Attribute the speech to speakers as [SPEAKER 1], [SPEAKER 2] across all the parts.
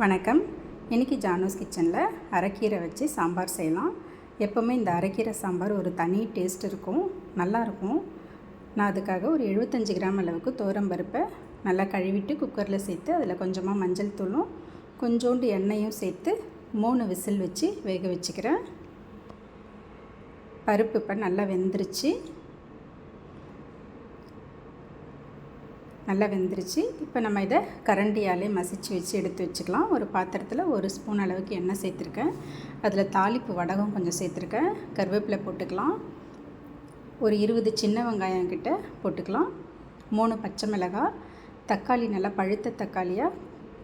[SPEAKER 1] வணக்கம். இன்றைக்கி ஜானோஸ் கிச்சனில் அரைக்கீரை வச்சு சாம்பார் செய்யலாம். எப்போவுமே இந்த அரைக்கீரை சாம்பார் ஒரு தனி டேஸ்ட் இருக்கும். நல்லாயிருக்கும் நான் அதுக்காக ஒரு எழுபத்தஞ்சி கிராம் அளவுக்கு பருப்பை நல்லா கழுவிட்டு குக்கரில் சேர்த்து அதில் கொஞ்சமாக மஞ்சள் தூளும் கொஞ்சோண்டு எண்ணெயும் சேர்த்து மூணு விசில் வச்சு வேக வச்சுக்கிறேன். பருப்பு இப்போ நல்லா வெந்துருச்சு. நல்லா வெந்துருச்சு. இப்போ நம்ம இதை கரண்டியாலே மசிச்சு வச்சு எடுத்து வச்சுக்கலாம். ஒரு பாத்திரத்தில் ஒரு ஸ்பூன் அளவுக்கு எண்ணெய் சேர்த்துருக்கேன். அதில் தாளிப்பு வடகம் கொஞ்சம் சேர்த்துருக்கேன். கருவேப்பிலை போட்டுக்கலாம். ஒரு இருபது சின்ன வெங்காயம் கிட்ட போட்டுக்கலாம். மூணு பச்சை மிளகாய் தக்காளி நல்லா பழுத்த தக்காளியாக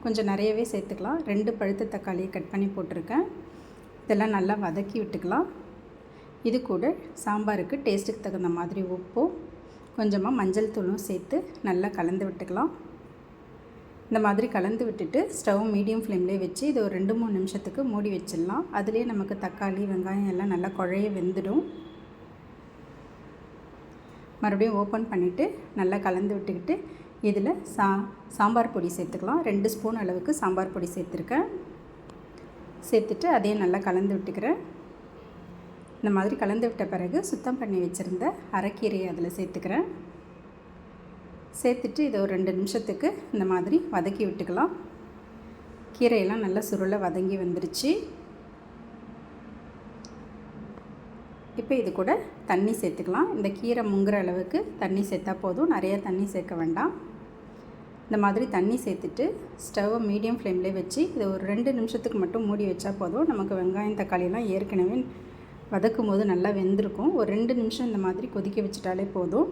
[SPEAKER 1] கொஞ்சம் நிறையவே சேர்த்துக்கலாம். ரெண்டு பழுத்த தக்காளியை கட் பண்ணி போட்டிருக்கேன். இதெல்லாம் நல்லா வதக்கி விட்டுக்கலாம். இது கூட சாம்பாருக்கு டேஸ்ட்டுக்கு தகுந்த மாதிரி உப்பும் கொஞ்சமாக மஞ்சள் தூளும் சேர்த்து நல்லா கலந்து விட்டுக்கலாம். இந்த மாதிரி கலந்து விட்டுட்டு ஸ்டவ் மீடியம் ஃப்ளேம்லேயே வச்சு இது ஒரு ரெண்டு மூணு நிமிஷத்துக்கு மூடி வச்சிடலாம். அதுலேயே நமக்கு தக்காளி வெங்காயம் எல்லாம் நல்லா குழைய வெந்துடும். மறுபடியும் ஓப்பன் பண்ணிவிட்டு நல்லா கலந்து விட்டுக்கிட்டு இதில் சா சாம்பார் பொடி சேர்த்துக்கலாம். ரெண்டு ஸ்பூன் அளவுக்கு சாம்பார் பொடி சேர்த்துருக்கேன். சேர்த்துட்டு அதையும் நல்லா கலந்து விட்டுக்கிறேன். இந்த மாதிரி கலந்து விட்ட பிறகு சுத்தம் பண்ணி வச்சுருந்த அரைக்கீரையை அதில் சேர்த்துக்கிறேன். சேர்த்துட்டு இதை ஒரு ரெண்டு நிமிஷத்துக்கு இந்த மாதிரி வதக்கி விட்டுக்கலாம். கீரையெல்லாம் நல்லா சுருளை வதங்கி வந்துருச்சு. இப்போ இது கூட தண்ணி சேர்த்துக்கலாம். இந்த கீரை முங்குற அளவுக்கு தண்ணி சேர்த்தா போதும். நிறைய தண்ணி சேர்க்க வேண்டாம். இந்த மாதிரி தண்ணி சேர்த்துட்டு ஸ்டவ்வை மீடியம் ஃப்ளேம்லேயே வச்சு இதை ஒரு ரெண்டு நிமிஷத்துக்கு மட்டும் மூடி வச்சா போதும். நமக்கு வெங்காயம் தக்காளியெல்லாம் ஏற்கனவே வதக்கும் போது நல்லா வெந்திருக்கும். ஒரு ரெண்டு நிமிஷம் இந்த மாதிரி கொதிக்க வச்சுட்டாலே போதும்.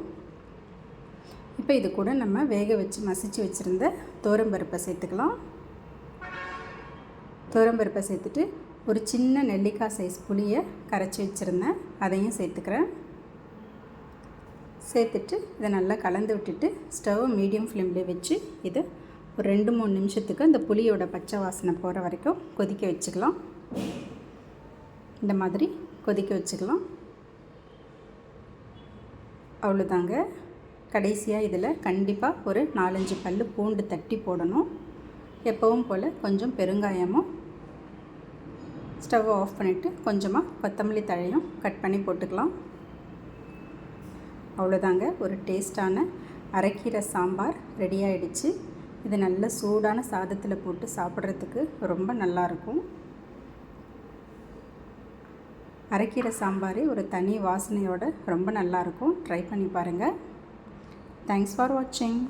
[SPEAKER 1] இப்போ இது கூட நம்ம வேக வச்சு மசிச்சு வச்சுருந்த தோரம்பருப்பை சேர்த்துக்கலாம். தோரம்பருப்பை சேர்த்துட்டு ஒரு சின்ன நெல்லிக்காய் சைஸ் புளியை கரைச்சி வச்சுருந்தேன். அதையும் சேர்த்துக்கிறேன். சேர்த்துட்டு இதை நல்லா கலந்து விட்டுட்டு ஸ்டவ் மீடியம் ஃப்ளேம்லேயே வச்சு இதை ஒரு ரெண்டு மூணு நிமிஷத்துக்கு அந்த புளியோட பச்சை வாசனை போகிற வரைக்கும் கொதிக்க வச்சுக்கலாம். இந்த மாதிரி கொதிக்க வச்சுக்கலாம். அவ்வளோதாங்க. கடைசியாக இதில் கண்டிப்பாக ஒரு நாலஞ்சு பல் பூண்டு தட்டி போடணும். எப்பவும் போல் கொஞ்சம் பெருங்காயமும் ஸ்டவ் ஆஃப் பண்ணிவிட்டு கொஞ்சமாக கொத்தமல்லி தழையும் கட் பண்ணி போட்டுக்கலாம். அவ்வளோதாங்க. ஒரு டேஸ்டான அரைக்கீரை சாம்பார் ரெடி ஆகிடுச்சு இது நல்ல சூடான சாதத்தில் போட்டு சாப்பிட்றதுக்கு ரொம்ப நல்லாயிருக்கும் அரைக்கீரை சாம்பார் ஒரு தனி வாசனையோடு ரொம்ப நல்லாயிருக்கும். ட்ரை பண்ணி பாருங்கள் தேங்க்ஸ் ஃபார் வாட்சிங்